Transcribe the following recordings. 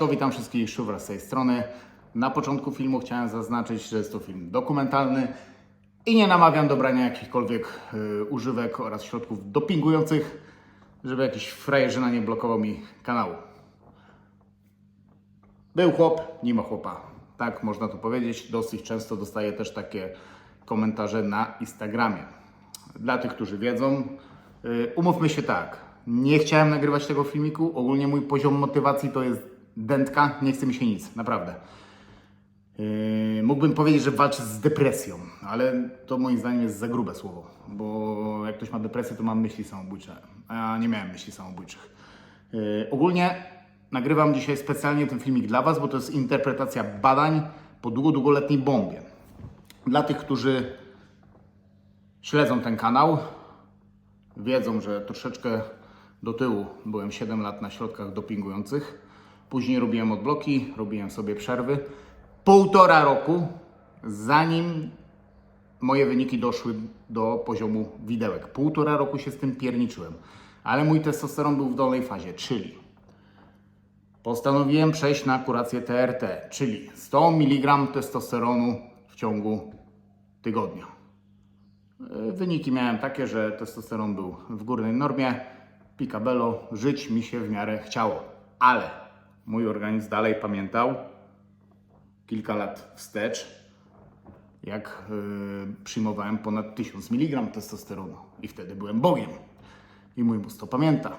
Siemaneczko, witam wszystkich Szufra z tej strony. Na początku filmu chciałem zaznaczyć, że jest to film dokumentalny i nie namawiam do brania jakichkolwiek y, używek oraz środków dopingujących, żeby jakiś frajerzyna nie blokował mi kanału. Był chłop, nie ma chłopa. Tak można to powiedzieć. Dosyć często dostaję też takie komentarze na Instagramie. Dla tych, którzy wiedzą, yy, umówmy się tak. Nie chciałem nagrywać tego filmiku. Ogólnie mój poziom motywacji to jest dętka. Nie chce mi się nic, naprawdę. Yy, mógłbym powiedzieć, że walczę z depresją, ale to moim zdaniem jest za grube słowo, bo jak ktoś ma depresję, to ma myśli samobójcze, a ja nie miałem myśli samobójczych. Yy, ogólnie nagrywam dzisiaj specjalnie ten filmik dla Was, bo to jest interpretacja badań po długo, długoletniej bombie. Dla tych, którzy śledzą ten kanał, wiedzą, że troszeczkę do tyłu byłem 7 lat na środkach dopingujących. Później robiłem odbloki, robiłem sobie przerwy. Półtora roku, zanim moje wyniki doszły do poziomu widełek. Półtora roku się z tym pierniczyłem. Ale mój testosteron był w dolnej fazie, czyli postanowiłem przejść na kurację TRT, czyli 100 mg testosteronu w ciągu tygodnia. E, Wyniki miałem takie, że testosteron był w górnej normie, picabello, żyć mi się w miarę chciało. Ale mój organizm dalej pamiętał kilka lat wstecz, jak yy, przyjmowałem ponad 1000 mg testosteronu i wtedy byłem Bogiem. I mój mózg to pamięta.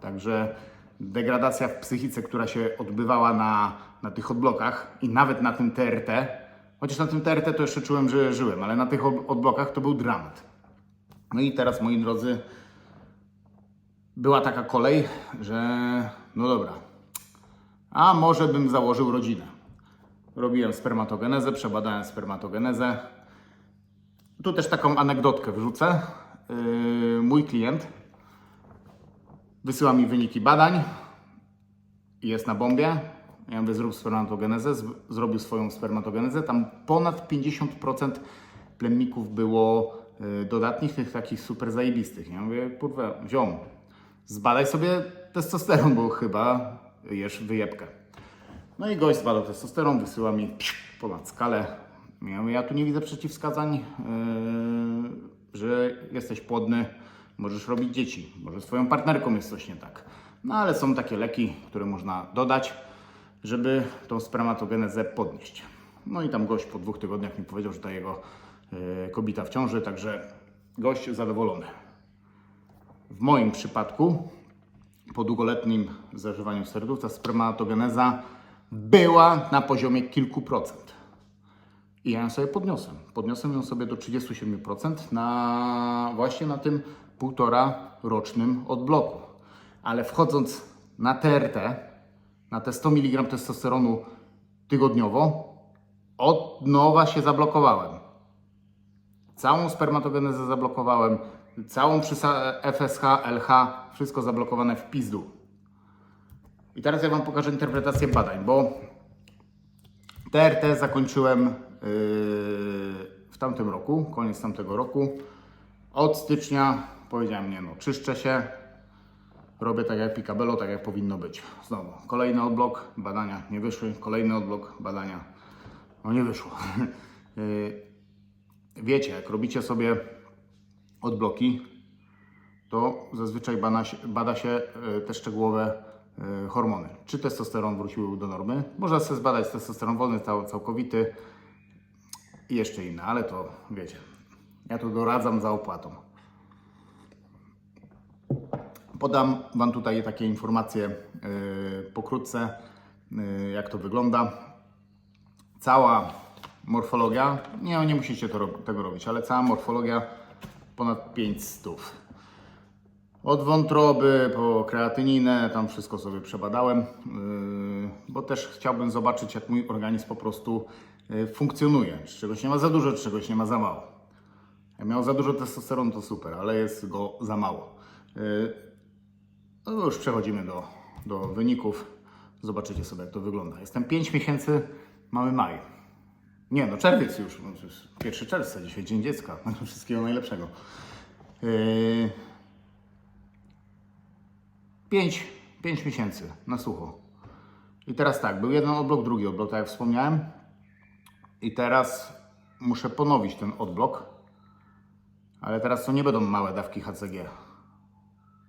Także degradacja w psychice, która się odbywała na, na tych odblokach i nawet na tym TRT, chociaż na tym TRT to jeszcze czułem, że żyłem, ale na tych odblokach to był dramat. No i teraz, moi drodzy, była taka kolej, że no dobra, a może bym założył rodzinę. Robiłem spermatogenezę, przebadałem spermatogenezę. Tu też taką anegdotkę wrzucę. Yy, mój klient wysyła mi wyniki badań, jest na bombie. Ja mówię, zrób spermatogenezę, z- zrobił swoją spermatogenezę. Tam ponad 50% plemników było y, dodatnich, tych takich super zajebistych. Ja mówię, kurwa, ziom, zbadaj sobie testosteron, bo chyba jesz wyjebkę. No i gość zbadał testosteron, wysyła mi ponad skalę. Ja, tu nie widzę przeciwwskazań, yy, że jesteś płodny, możesz robić dzieci, może z twoją partnerką jest coś nie tak. No ale są takie leki, które można dodać, żeby tą spermatogenezę podnieść. No i tam gość po dwóch tygodniach mi powiedział, że ta jego yy, kobieta w ciąży, także gość zadowolony. W moim przypadku po długoletnim zażywaniu serdów ta spermatogeneza była na poziomie kilku procent. I ja ją sobie podniosłem. Podniosłem ją sobie do 37% na właśnie na tym półtora rocznym odbloku. Ale wchodząc na TRT, na te 100 mg testosteronu tygodniowo, od nowa się zablokowałem. Całą spermatogenezę zablokowałem, całą przysa FSH, LH, wszystko zablokowane w pizdu. I teraz ja Wam pokażę interpretację badań, bo TRT zakończyłem yy, w tamtym roku, koniec tamtego roku. Od stycznia powiedziałem, nie no, czyszczę się, robię tak jak Picabello, tak jak powinno być. Znowu, kolejny odblok, badania nie wyszły, kolejny odblok, badania, no nie wyszło. Yy, wiecie, jak robicie sobie odbloki, to zazwyczaj bada się, bada się e, te szczegółowe e, hormony. Czy testosteron wrócił do normy? Można sobie zbadać testosteron wolny, cał, całkowity i jeszcze inne, ale to wiecie. Ja tu doradzam za opłatą. Podam Wam tutaj takie informacje e, pokrótce, e, jak to wygląda. Cała morfologia, nie, nie musicie to, tego robić, ale cała morfologia ponad 5 stów. Od wątroby po kreatyninę, tam wszystko sobie przebadałem, yy, bo też chciałbym zobaczyć, jak mój organizm po prostu yy, funkcjonuje. Czy czegoś nie ma za dużo, czy czegoś nie ma za mało. Jak miał za dużo testosteronu, to super, ale jest go za mało. Yy, no już przechodzimy do, do wyników. Zobaczycie sobie, jak to wygląda. Jestem 5 miesięcy, mamy maj. Nie, no czerwiec już, no, to jest 1 czerwca, dzisiaj Dzień Dziecka. Wszystkiego najlepszego. Yy, 5, 5 miesięcy na sucho. I teraz tak, był jeden odblok, drugi odblok, tak jak wspomniałem. I teraz muszę ponowić ten odblok. Ale teraz to nie będą małe dawki HCG.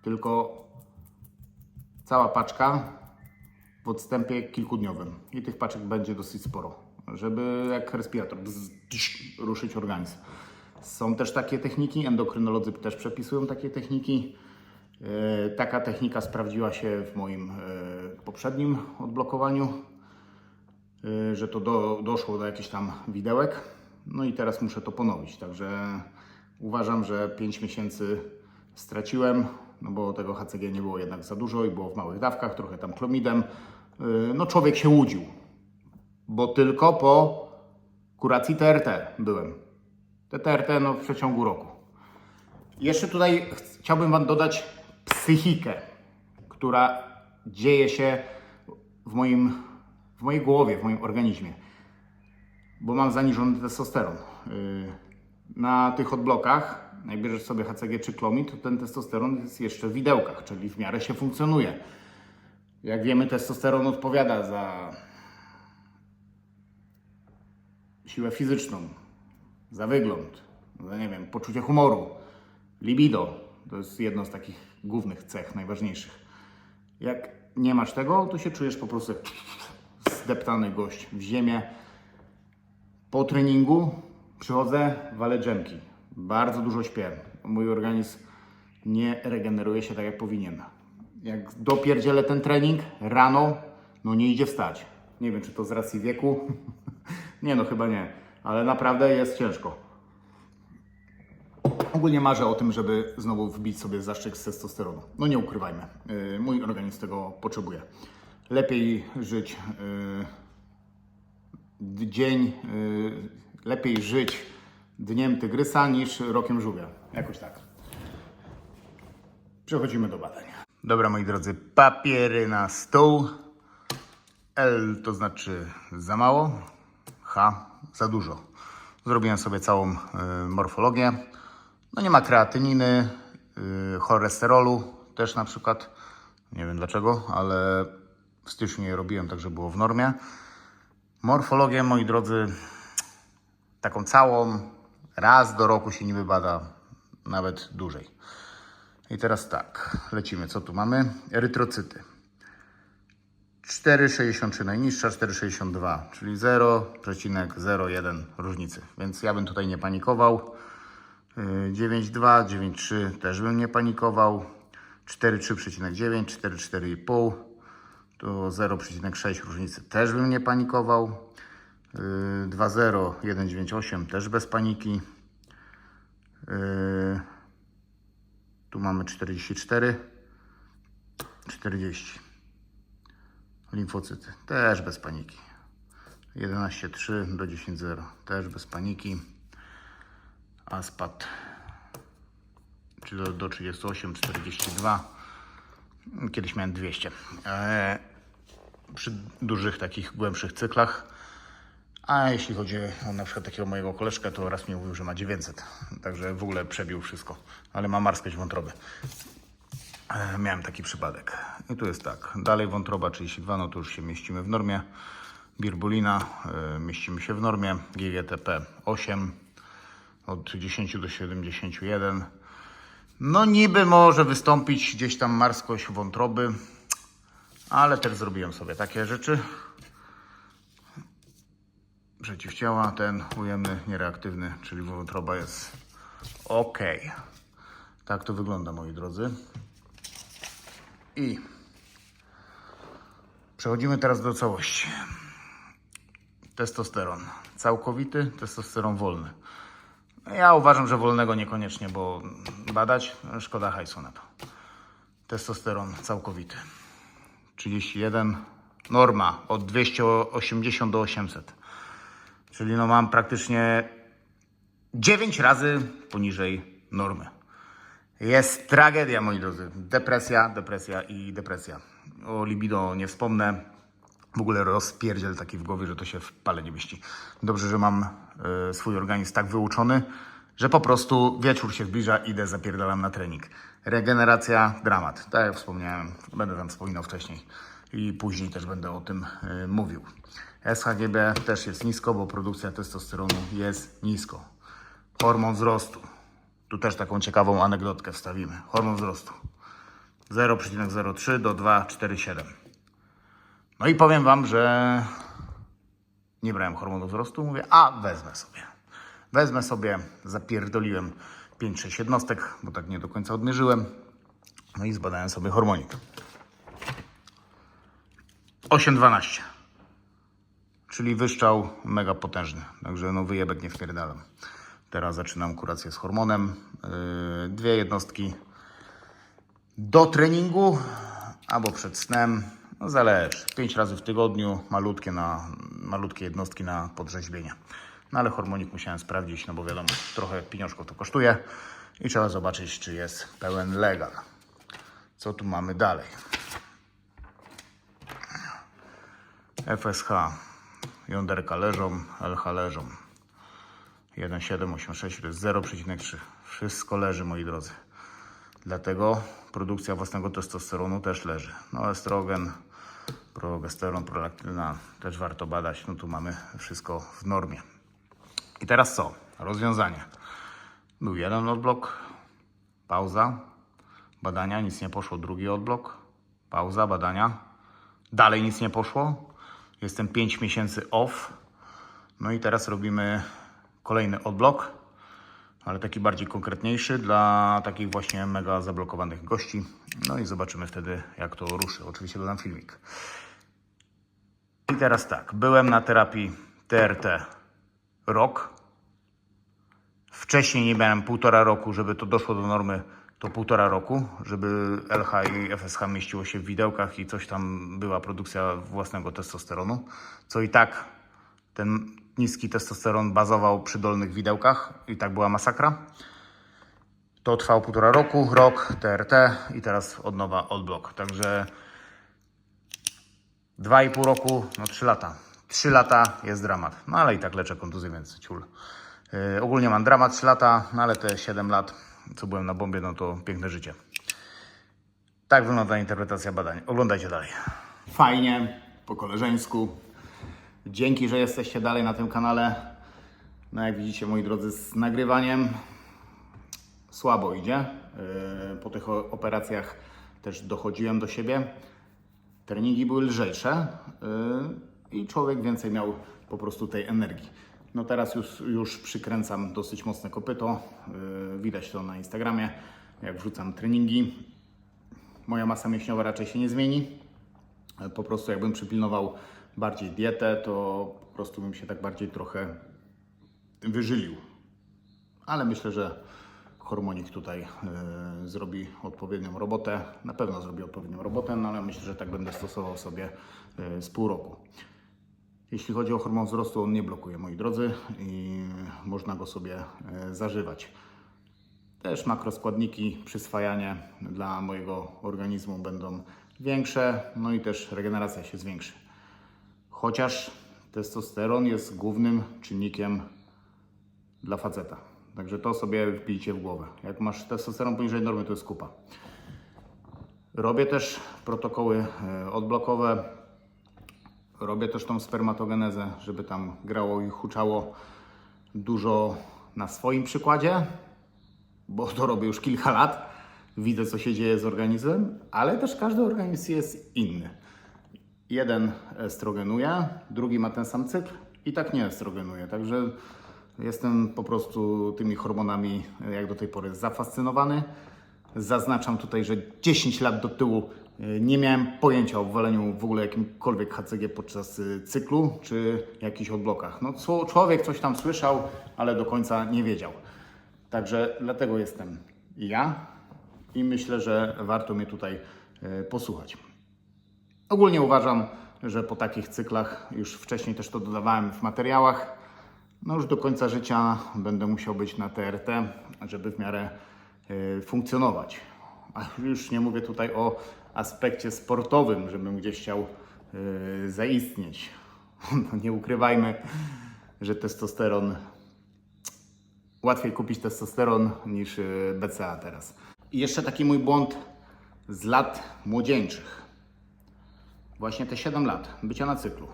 Tylko cała paczka w odstępie kilkudniowym. I tych paczek będzie dosyć sporo, żeby jak respirator bzz, ruszyć organizm. Są też takie techniki, endokrynolodzy też przepisują takie techniki. E, Taka technika sprawdziła się w moim e, poprzednim odblokowaniu, e, że to do, doszło do jakichś tam widełek. No i teraz muszę to ponowić. Także uważam, że 5 miesięcy straciłem, no bo tego HCG nie było jednak za dużo i było w małych dawkach, trochę tam klomidem. No człowiek się łudził, bo tylko po kuracji TRT byłem. Te TRT no, w przeciągu roku. Jeszcze tutaj ch- chciałbym Wam dodać psychikę, która dzieje się w moim, w mojej głowie, w moim organizmie, bo mam zaniżony testosteron. Yy, Na tych odblokach, jak bierzesz sobie HCG czy klomid, to ten testosteron jest jeszcze w widełkach, czyli w miarę się funkcjonuje. Jak wiemy, testosteron odpowiada za siłę fizyczną, za wygląd, za nie wiem, poczucie humoru, libido. To jest jedno z takich głównych cech, najważniejszych. Jak nie masz tego, to się czujesz po prostu zdeptany gość w ziemię. Po treningu przychodzę, walę dżemki. Bardzo dużo śpię. Mój organizm nie regeneruje się tak jak powinien. Jak dopierdzielę ten trening rano, no nie idzie wstać. Nie wiem, czy to z racji wieku. nie no, chyba nie. Ale naprawdę jest ciężko. Ogólnie marzę o tym, żeby znowu wbić sobie zastrzyk z testosteronu. No nie ukrywajmy, yy, mój organizm tego potrzebuje. Lepiej żyć yy, dzień, yy, lepiej żyć dniem tygrysa niż rokiem żółwia. Jakoś tak. Przechodzimy do badań. Dobra, moi drodzy, papiery na stół. L to znaczy za mało, H za dużo. Zrobiłem sobie całą y, morfologię. No nie ma kreatyniny, y, cholesterolu też na przykład. Nie wiem dlaczego, ale w styczniu je robiłem, także było w normie. Morfologię, moi drodzy, taką całą, raz do roku się niby bada, nawet dłużej. I teraz tak, lecimy. Co tu mamy? Erytrocyty. 4,63 najniższa, 4,62, czyli 0,01 różnicy. Więc ja bym tutaj nie panikował. Yy, 9,2, 9,3 też bym nie panikował. 4,3,9, 4,4,5 to 0,6 różnicy też bym nie panikował. Yy, 2,0, 1,98 też bez paniki. Yy, Tu mamy 44, 40. Limfocyty też bez paniki. 11,3 do 10,0 też bez paniki. Aspat czy do, do 38, 42. Kiedyś miałem 200. Eee, przy dużych, takich głębszych cyklach. A jeśli chodzi o na przykład takiego mojego koleżkę, to raz mi mówił, że ma 900. Także w ogóle przebił wszystko. Ale ma marskość wątroby. E, Miałem taki przypadek. I tu jest tak. Dalej wątroba 32, no to już się mieścimy w normie. Birbulina e, mieścimy się w normie. GGTP 8 od 10 do 71. No niby może wystąpić gdzieś tam marskość wątroby, ale też zrobiłem sobie takie rzeczy. Przeciwciała, ten ujemny, niereaktywny, czyli wątroba jest ok. Tak to wygląda, moi drodzy. I przechodzimy teraz do całości. Testosteron całkowity, testosteron wolny. Ja uważam, że wolnego niekoniecznie, bo badać szkoda hajsu na to. Testosteron całkowity. 31 norma od 280 do 800. Czyli no mam praktycznie 9 razy poniżej normy. Jest tragedia, moi drodzy. Depresja, depresja i depresja. O libido nie wspomnę. W ogóle rozpierdziel taki w głowie, że to się w pale nie mieści. Dobrze, że mam e, swój organizm tak wyuczony, że po prostu wieczór się zbliża, idę, zapierdalam na trening. Regeneracja, dramat. Tak jak wspomniałem, będę tam wspominał wcześniej. i później też będę o tym y, mówił. SHGB też jest nisko, bo produkcja testosteronu jest nisko. Hormon wzrostu. Tu też taką ciekawą anegdotkę wstawimy. Hormon wzrostu 0,03 do 2,47. No i powiem Wam, że nie brałem hormonu wzrostu. Mówię, a wezmę sobie. Wezmę sobie, zapierdoliłem 5-6 jednostek, bo tak nie do końca odmierzyłem. No i zbadałem sobie hormonik. 8,12. Czyli wyszczał mega potężny. Także no wyjebek nie wpierdalam. Teraz zaczynam kurację z hormonem. Yy, dwie jednostki do treningu albo przed snem. No zależy. Pięć razy w tygodniu, malutkie, na, malutkie jednostki na podrzeźbienie. No ale hormonik musiałem sprawdzić, no bo wiadomo, trochę pieniążków to kosztuje i trzeba zobaczyć, czy jest pełen legal. Co tu mamy dalej? FSH. Jąderka leżą, LH leżą. 1,786 to jest 0,3. Wszystko leży, moi drodzy. Dlatego produkcja własnego testosteronu też leży. No estrogen, progesteron, prolaktyna też warto badać. No tu mamy wszystko w normie. I teraz co? Rozwiązanie. Był jeden odblok, pauza, badania, nic nie poszło. Drugi odblok, pauza, badania. Dalej nic nie poszło. Jestem 5 miesięcy off. No i teraz robimy kolejny odblok, ale taki bardziej konkretniejszy dla takich właśnie mega zablokowanych gości. No i zobaczymy wtedy, jak to ruszy. Oczywiście dodam filmik. I teraz tak, byłem na terapii TRT rok. Wcześniej nie miałem półtora roku, żeby to doszło do normy, to półtora roku, żeby LH i FSH mieściło się w widełkach i coś tam była produkcja własnego testosteronu, co i tak ten niski testosteron bazował przy dolnych widełkach i tak była masakra. To trwało półtora roku, rok, TRT i teraz od nowa odblok. Także 2,5 roku, no 3 lata. 3 lata jest dramat. No ale i tak leczę kontuzję, więc ciul. Yy, ogólnie mam dramat 3 lata, no ale te 7 lat, co byłem na bombie, no to piękne życie. Tak wygląda interpretacja badań. Oglądajcie dalej. Fajnie, po koleżeńsku. Dzięki, że jesteście dalej na tym kanale. No jak widzicie, moi drodzy, z nagrywaniem słabo idzie. Yy, Po tych operacjach też dochodziłem do siebie. Treningi były lżejsze yy, i człowiek więcej miał po prostu tej energii. No teraz już, już przykręcam dosyć mocne kopyto. Yy, Widać to na Instagramie, jak wrzucam treningi. Moja masa mięśniowa raczej się nie zmieni. Po prostu jakbym przypilnował bardziej dietę, to po prostu bym się tak bardziej trochę wyżylił. Ale myślę, że hormonik tutaj e, zrobi odpowiednią robotę. Na pewno zrobi odpowiednią robotę, no ale myślę, że tak będę stosował sobie e, z pół roku. Jeśli chodzi o hormon wzrostu, on nie blokuje, moi drodzy, i można go sobie e, zażywać. Też makroskładniki, przyswajanie dla mojego organizmu będą większe, no i też regeneracja się zwiększy. Chociaż testosteron jest głównym czynnikiem dla faceta. Także to sobie wbijcie w głowę. Jak masz testosteron poniżej normy, to jest kupa. Robię też protokoły e, odblokowe. Robię też tą spermatogenezę, żeby tam grało i huczało dużo na swoim przykładzie, bo to robię już kilka lat. Widzę, co się dzieje z organizmem, ale też każdy organizm jest inny. Jeden estrogenuje, drugi ma ten sam cykl i tak nie estrogenuje. Także jestem po prostu tymi hormonami jak do tej pory zafascynowany. Zaznaczam tutaj, że 10 lat do tyłu e, nie miałem pojęcia o waleniu w ogóle jakimkolwiek HCG podczas y, cyklu czy jakichś odblokach. No, człowiek coś tam słyszał, ale do końca nie wiedział. Także dlatego jestem ja i myślę, że warto mnie tutaj e, posłuchać. Ogólnie uważam, że po takich cyklach, już wcześniej też to dodawałem w materiałach, no już do końca życia będę musiał być na TRT, żeby w miarę e, funkcjonować. A już nie mówię tutaj o aspekcie sportowym, żebym gdzieś chciał e, zaistnieć. No nie ukrywajmy, że testosteron łatwiej kupić testosteron niż y, BCA teraz. I jeszcze taki mój błąd z lat młodzieńczych. Właśnie te 7 lat bycia na cyklu.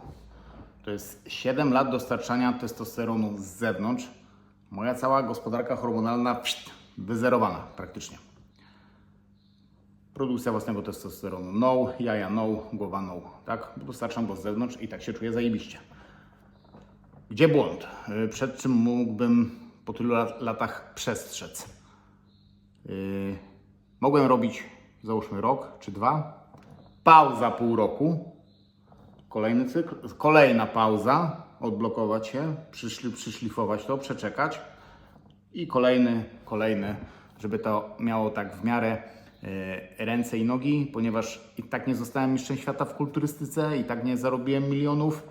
To jest 7 lat dostarczania testosteronu z zewnątrz. Moja cała gospodarka hormonalna pszt, wyzerowana praktycznie. Produkcja własnego testosteronu no, jaja no, głowa no, tak? Dostarczam go z zewnątrz i tak się czuję zajebiście. Gdzie błąd? Y, Przed czym mógłbym po tylu lat- latach przestrzec? Yy, mogłem robić załóżmy rok czy dwa, pauza pół roku, kolejny cykl, kolejna pauza, odblokować się, przyszli, przyszlifować to, przeczekać. I kolejny, kolejny, żeby to miało tak w miarę e, ręce i nogi, ponieważ i tak nie zostałem mistrzem świata w kulturystyce, i tak nie zarobiłem milionów,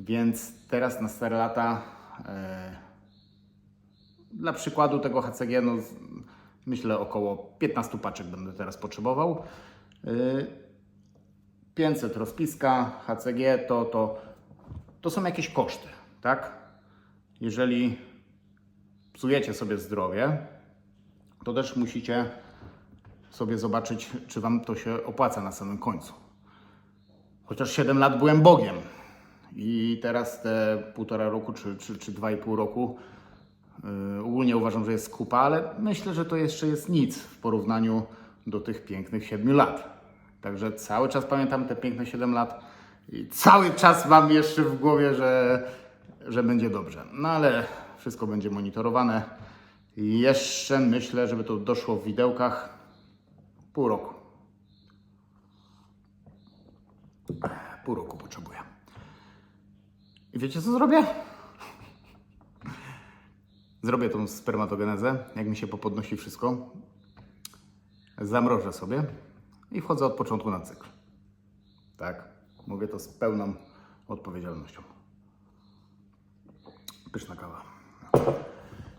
więc teraz na stare lata e, dla przykładu tego HCG, no, myślę około 15 paczek będę teraz potrzebował. E, 500 rozpiska, HCG to, to, to są jakieś koszty, tak? Jeżeli psujecie sobie zdrowie, to też musicie sobie zobaczyć, czy Wam to się opłaca na samym końcu. Chociaż 7 lat byłem Bogiem i teraz te półtora roku czy, czy, czy dwa i pół roku yy, ogólnie uważam, że jest kupa, ale myślę, że to jeszcze jest nic w porównaniu do tych pięknych 7 lat. Także cały czas pamiętam te piękne 7 lat i cały czas mam jeszcze w głowie, że, że będzie dobrze. No ale wszystko będzie monitorowane. Jeszcze myślę, żeby to doszło w widełkach pół roku. Pół roku potrzebuję. I wiecie co zrobię? Zrobię tą spermatogenezę, jak mi się popodnosi wszystko. Zamrożę sobie i wchodzę od początku na cykl. Tak, mówię to z pełną odpowiedzialnością. Pyszna kawa.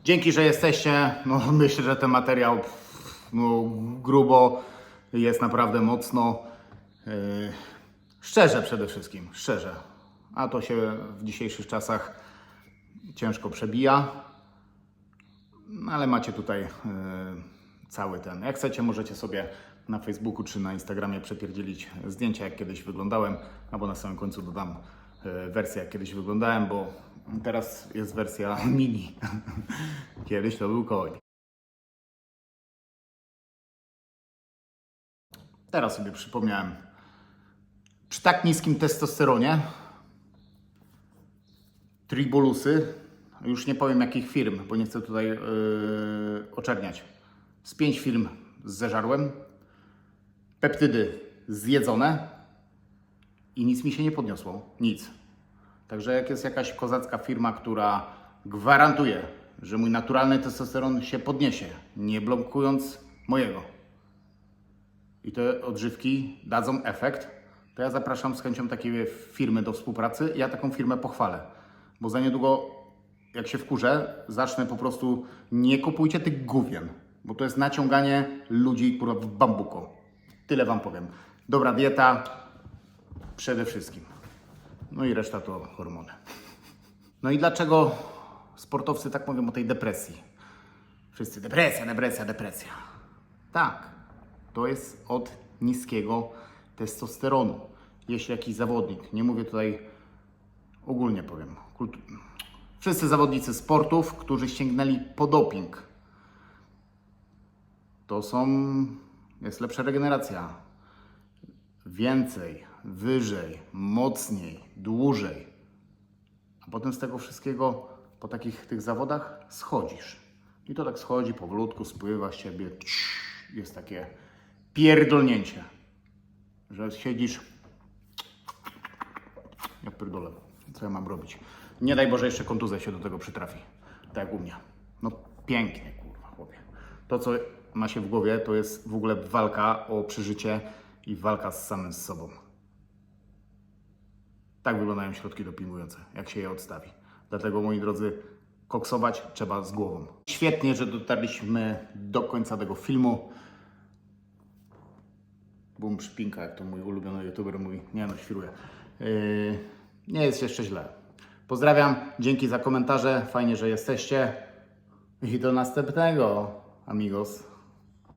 Dzięki, że jesteście. No, myślę, że ten materiał no, grubo jest naprawdę mocno. Yy, szczerze przede wszystkim, szczerze. A to się w dzisiejszych czasach ciężko przebija. No, ale macie tutaj e, cały ten. Jak chcecie, możecie sobie na Facebooku czy na Instagramie przepierdzielić zdjęcia, jak kiedyś wyglądałem, albo na samym końcu dodam e, wersję, jak kiedyś wyglądałem, bo teraz jest wersja mini. kiedyś to był koń. Teraz sobie przypomniałem, przy tak niskim testosteronie Tribolusy, już nie powiem jakich firm, bo nie chcę tutaj yy, oczerniać. Z pięć firm zeżarłem, peptydy zjedzone i nic mi się nie podniosło. Nic. Także jak jest jakaś kozacka firma, która gwarantuje, że mój naturalny testosteron się podniesie, nie blokując mojego, i te odżywki dadzą efekt, to ja zapraszam z chęcią takiej firmy do współpracy. Ja taką firmę pochwalę, bo za niedługo, jak się wkurzę, zacznę po prostu nie kupujcie tych gówien, bo to jest naciąganie ludzi kurwa w bambuko. Tyle Wam powiem. Dobra dieta przede wszystkim. No i reszta to hormony. No i dlaczego sportowcy tak mówią o tej depresji? Wszyscy depresja, depresja, depresja. Tak, to jest od niskiego testosteronu. Jeśli jakiś zawodnik, nie mówię tutaj ogólnie powiem, wszyscy zawodnicy sportów, którzy sięgnęli po doping, to są, jest lepsza regeneracja. Więcej, wyżej, mocniej, dłużej. A potem z tego wszystkiego po takich tych zawodach schodzisz. I to tak schodzi powolutku, spływa z ciebie. Jest takie pierdolnięcie, że siedzisz. Ja pierdolę, co ja mam robić? Nie daj Boże, jeszcze kontuzja się do tego przytrafi. Tak jak u mnie. No pięknie, kurwa, chłopie. To, co ma się w głowie, to jest w ogóle walka o przeżycie i walka z samym sobą. Tak wyglądają środki dopingujące, jak się je odstawi. Dlatego, moi drodzy, koksować trzeba z głową. Świetnie, że dotarliśmy do końca tego filmu. Bum przypinka, jak to mój ulubiony youtuber mówi. Nie no, świruję. Yy, nie jest jeszcze źle. Pozdrawiam, dzięki za komentarze, fajnie, że jesteście. I do następnego, amigos.